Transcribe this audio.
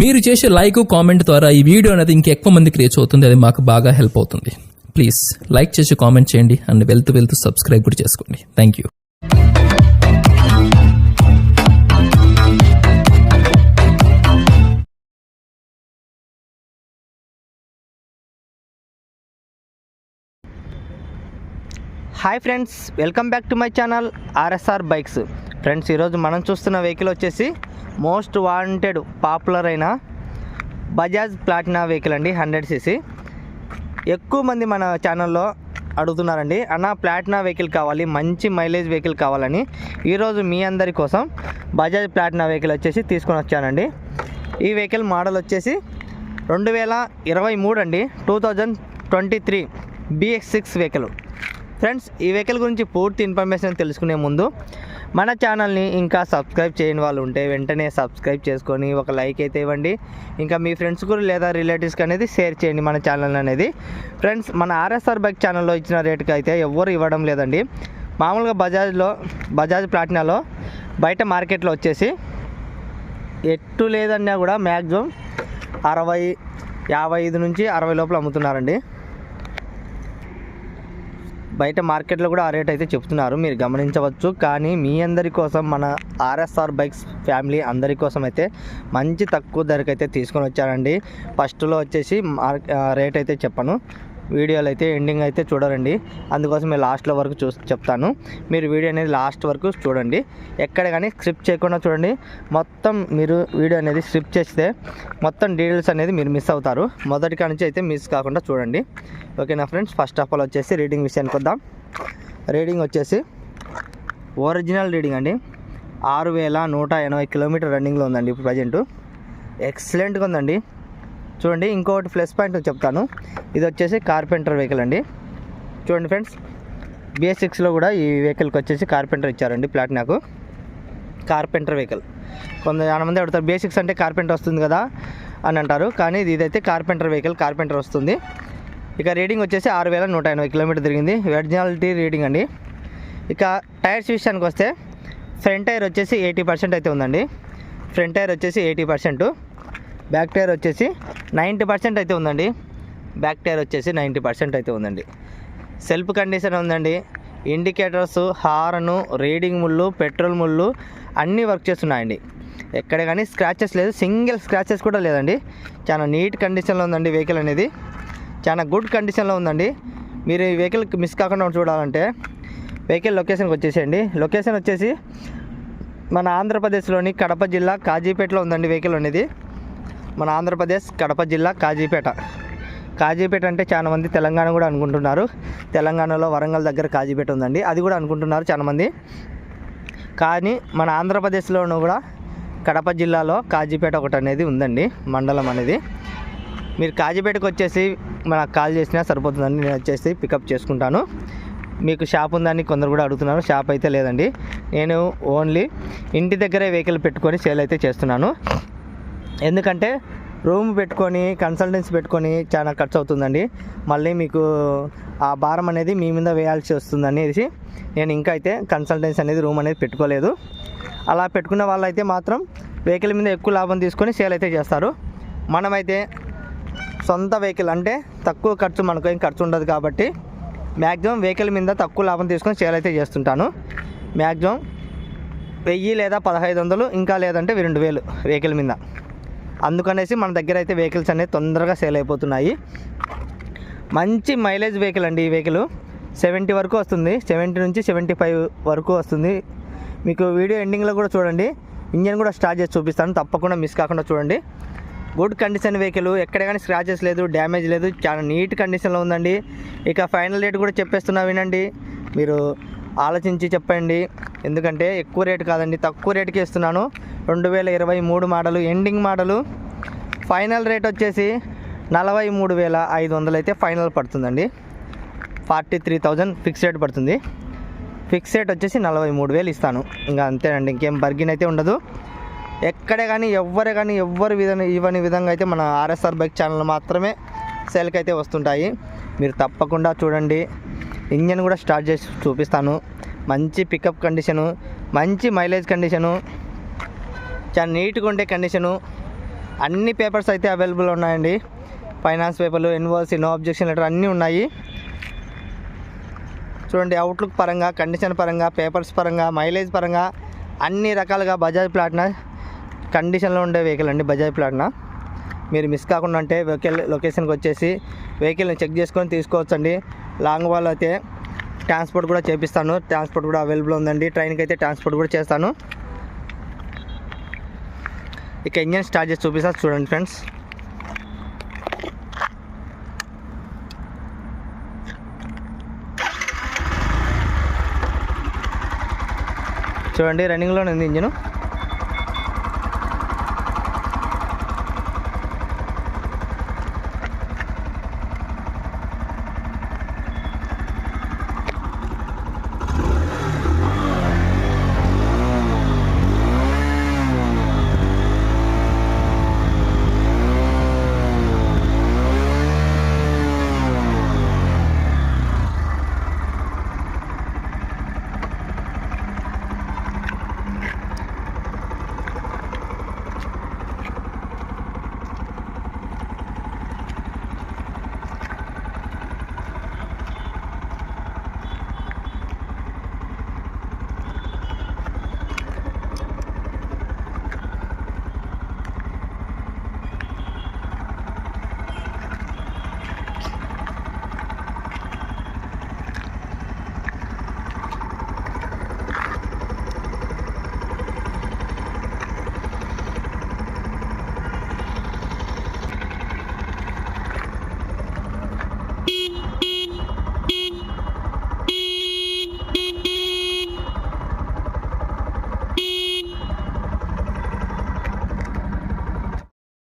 మీరు చేసే like comment ద్వారా ఈ వీడియో అనేది ఇంకెక్కువ మందికి రీచ్ అవుతుంది. అది మాకు బాగా హెల్ప్ అవుతుంది. ప్లీజ్ లైక్ చేసి కామెంట్ చేయండి. అండ్ వెళ్తూ వెళ్తూ సబ్స్క్రైబ్ కూడా చేసుకోండి. Thank you hi friends welcome back to my channel RSR bikes friends ఈరోజు మనం చూస్తున్న వెహికల్ వచ్చేసి మోస్ట్ వాంటెడ్ పాపులర్ అయిన బజాజ్ ప్లాటినా వెహికల్ అండి హండ్రెడ్ సీసీ. ఎక్కువ మంది మన ఛానల్లో అడుగుతున్నారండి అన్న ప్లాటినా వెహికల్ కావాలి మంచి మైలేజ్ వెహికల్ కావాలని. ఈరోజు మీ అందరి కోసం బజాజ్ ప్లాటినా వెహికల్ వచ్చేసి తీసుకొని వచ్చానండి. ఈ వెహికల్ మోడల్ వచ్చేసి రెండు వేల ఇరవై మూడు అండి two thousand twenty three BS six vehicle. Friends ఈ వెహికల్ గురించి పూర్తి ఇన్ఫర్మేషన్ తెలుసుకునే ముందు మన ఛానల్ని ఇంకా సబ్స్క్రైబ్ చేయని వాళ్ళు ఉంటే వెంటనే సబ్స్క్రైబ్ చేసుకొని ఒక లైక్ అయితే ఇవ్వండి. ఇంకా మీ ఫ్రెండ్స్ కూడా లేదా రిలేటివ్స్కి అనేది షేర్ చేయండి మన ఛానల్ అనేది. ఫ్రెండ్స్ మన ఆర్ఎస్ఆర్ బైక్ ఛానల్లో ఇచ్చిన రేటుకి అయితే ఎవ్వరు ఇవ్వడం లేదండి. మామూలుగా బజాజ్లో బజాజ్ ప్లాటినాలో బయట మార్కెట్లో వచ్చేసి ఎట్టు లేదన్నా కూడా మ్యాక్సిమం అరవై యాభై ఐదు నుంచి అరవై లోపల అమ్ముతున్నారండి. బయట మార్కెట్లో కూడా ఆ రేట్ అయితే చెప్తున్నారు. మీరు గమనించవచ్చు. కానీ మీ అందరి కోసం మన ఆర్ఎస్ఆర్ బైక్స్ ఫ్యామిలీ అందరి కోసం అయితే మంచి తక్కువ ధరకైతే అయితే తీసుకొని వచ్చారండి. ఫస్ట్లో వచ్చేసి మార్ రేట్ అయితే చెప్పను. వీడియోలు అయితే ఎండింగ్ అయితే చూడరండి. అందుకోసం నేను లాస్ట్లో వరకు చూ చెప్తాను. మీరు వీడియో అనేది లాస్ట్ వరకు చూడండి. ఎక్కడ కానీ స్క్రిప్ట్ చేయకుండా చూడండి. మొత్తం మీరు వీడియో అనేది స్క్రిప్ట్ చేస్తే మొత్తం డీటెయిల్స్ అనేది మీరు మిస్ అవుతారు. మొదటి కాడ నుంచి అయితే మిస్ కాకుండా చూడండి. ఓకేనా ఫ్రెండ్స్? ఫస్ట్ ఆఫ్ ఆల్ వచ్చేసి రీడింగ్ విషయానికి వద్దాం. రీడింగ్ వచ్చేసి ఒరిజినల్ రీడింగ్ అండి. ఆరు వేల నూట ఎనభై కిలోమీటర్ రన్నింగ్లో ఉందండి ఇప్పుడు ప్రజెంటు. ఎక్సలెంట్గా ఉందండి. చూడండి ఇంకొకటి ప్లస్ పాయింట్ చెప్తాను. ఇది వచ్చేసి కార్పెంటర్ వెహికల్ అండి. చూడండి ఫ్రెండ్స్ బిఎస్ సిక్స్లో కూడా ఈ వెహికల్కి వచ్చేసి కార్పెంటర్ ఇచ్చారండి ప్లాట్ నాకు కార్పెంటర్ వెహికల్ కొంత చాలా మంది అడుగుతారు బేసిక్స్ అంటే కార్పెంటర్ వస్తుంది కదా అని అంటారు కానీ ఇది ఇదైతే కార్పెంటర్ వెహికల్ కార్పెంటర్ వస్తుంది. ఇక రీడింగ్ వచ్చేసి ఆరు వేల నూట ఎనభై కిలోమీటర్ తిరిగింది. ఒరిజినాలిటీ రీడింగ్ అండి. ఇక టైర్స్ విషయానికి వస్తే ఫ్రంట్ టైర్ వచ్చేసి ఎయిటీ పర్సెంట్ అయితే ఉందండి. ఫ్రంట్ టైర్ వచ్చేసి ఎయిటీ పర్సెంట్ బ్యాక్ టైర్ వచ్చేసి నైంటీ పర్సెంట్ అయితే ఉందండి. బ్యాక్ టైర్ వచ్చేసి నైంటీ పర్సెంట్ అయితే ఉందండి. సెల్ఫ్ కండిషన్ ఉందండి. ఇండికేటర్స్ హార్ను రీడింగ్ ముళ్ళు పెట్రోల్ ముళ్ళు అన్నీ వర్క్ చేస్తున్నాయండి. ఎక్కడ కానీ స్క్రాచెస్ లేదు. సింగిల్ స్క్రాచెస్ కూడా లేదండి. చాలా నీట్ కండిషన్లో ఉందండి వెహికల్ అనేది. చాలా గుడ్ కండిషన్లో ఉందండి. మీరు ఈ వెహికల్ మిస్ కాకుండా చూడాలంటే వెహికల్ లొకేషన్కి వచ్చేసేయండి. లొకేషన్ వచ్చేసి మన ఆంధ్రప్రదేశ్లోని కడప జిల్లా కాజీపేటలో ఉందండి వెహికల్ అనేది. మన ఆంధ్రప్రదేశ్ కడప జిల్లా కాజీపేట. కాజీపేట అంటే చాలా మంది తెలంగాణ కూడా అనుకుంటున్నారు. తెలంగాణలో వరంగల్ దగ్గర కాజీపేట ఉందండి. అది కూడా అనుకుంటున్నారు చాలా మంది. కానీ మన ఆంధ్రప్రదేశ్లోనూ కూడా కడప జిల్లాలో కాజీపేట ఒకటి అనేది ఉందండి మండలం అనేది. మీరు కాజీపేటకు వచ్చేసి మనకు కాల్ చేసినా సరిపోతుందండి నేను వచ్చేసి పికప్ చేసుకుంటాను. మీకు షాప్ ఉందని కొందరు కూడా అడుగుతున్నారు. షాప్ అయితే లేదండి. నేను ఓన్లీ ఇంటి దగ్గరే వెహికల్ పెట్టుకొని సేల్ అయితే చేస్తున్నాను. ఎందుకంటే రూమ్ పెట్టుకొని కన్సల్టెన్సీ పెట్టుకొని చాలా ఖర్చు అవుతుందండి మళ్ళీ మీకు ఆ భారం అనేది మీ మీద వేయాల్సి వస్తుంది అనేసి నేను ఇంకా అయితే కన్సల్టెన్సీ అనేది రూమ్ అనేది పెట్టుకోలేదు. అలా పెట్టుకున్న వాళ్ళైతే మాత్రం వెహికల్ మీద ఎక్కువ లాభం తీసుకొని సేల్ అయితే చేస్తారు. మనమైతే సొంత వెహికల్ అంటే తక్కువ ఖర్చు మనకు ఏం ఖర్చు ఉండదు కాబట్టి మ్యాక్సిమం వెహికల్ మీద తక్కువ లాభం తీసుకొని సేల్ అయితే చేస్తుంటాను. మ్యాక్సిమం వెయ్యి లేదా పదహైదు వందలు ఇంకా లేదంటే రెండు వేలు వెహికల్ మీద. అందుకనేసి మన దగ్గర అయితే వెహికల్స్ అనేవి తొందరగా సేల్ అయిపోతున్నాయి. మంచి మైలేజ్ వెహికల్ అండి ఈ వెహికల్ సెవెంటీ వరకు వస్తుంది. సెవెంటీ నుంచి సెవెంటీ ఫైవ్ వరకు వస్తుంది. మీకు వీడియో ఎండింగ్లో కూడా చూడండి. ఇంజన్ కూడా స్టార్ట్ చేసి చూపిస్తాను. తప్పకుండా మిస్ కాకుండా చూడండి. గుడ్ కండిషన్ వెహికల్ ఎక్కడ కానీ స్క్రాచెస్ లేదు డ్యామేజ్ లేదు. చాలా నీట్ కండిషన్లో ఉందండి. ఇక ఫైనల్ రేట్ కూడా చెప్పేస్తున్నా వినండి. మీరు ఆలోచించి చెప్పండి. ఎందుకంటే ఎక్కువ రేటు కాదండి. తక్కువ రేటుకి ఇస్తున్నాను. రెండు వేల ఇరవై మూడు model. Ending model. Final rate వచ్చేసి నలభై మూడు వేల ఐదు వందలు అయితే ఫైనల్ పడుతుందండి. Forty three thousand fix rate పడుతుంది. ఫిక్స్ రేట్ వచ్చేసి నలభై మూడు వేలు ఇస్తాను. ఇంకా అంతేనండి ఇంకేం బర్గిన్ అయితే ఉండదు. ఎక్కడే కానీ ఎవ్వరే కానీ ఎవ్వరు విధంగా ఇవ్వని విధంగా అయితే మన ఆర్ఎస్ఆర్ బైక్ ఛానల్ మాత్రమే సేల్కి అయితే వస్తుంటాయి. మీరు తప్పకుండా చూడండి. ఇంజన్ కూడా స్టార్ట్ చేసి చూపిస్తాను. మంచి పికప్ కండిషను మంచి మైలేజ్ కండిషను చాలా నీట్గా ఉండే కండిషను అన్ని పేపర్స్ అయితే అవైలబుల్ ఉన్నాయండి. ఫైనాన్స్ పేపర్లు ఎన్ఓసి నో అబ్జెక్షన్ లెటర్ అన్నీ ఉన్నాయి. చూడండి అవుట్లుక్ పరంగా కండిషన్ పరంగా పేపర్స్ పరంగా మైలేజ్ పరంగా అన్ని రకాలుగా బజాజ్ ప్లాట్నా కండిషన్లో ఉండే వెహికల్ అండి బజాజ్ ప్లాట్నా మీరు మిస్ కాకుండా అంటే వెహికల్ లొకేషన్కి వచ్చేసి వెహికల్ని చెక్ చేసుకొని తీసుకోవచ్చండి. లాంగ్ వాల్ అయితే ట్రాన్స్పోర్ట్ కూడా చేపిస్తాను. ట్రాన్స్పోర్ట్ కూడా అవైలబుల్ ఉందండి. ట్రైన్కి అయితే ట్రాన్స్పోర్ట్ కూడా చేస్తాను. ఇక ఇంజన్ స్టార్ట్ చేసి చూపిస్తా చూడండి ఫ్రెండ్స్. చూడండి రన్నింగ్లోనే ఉంది ఇంజను.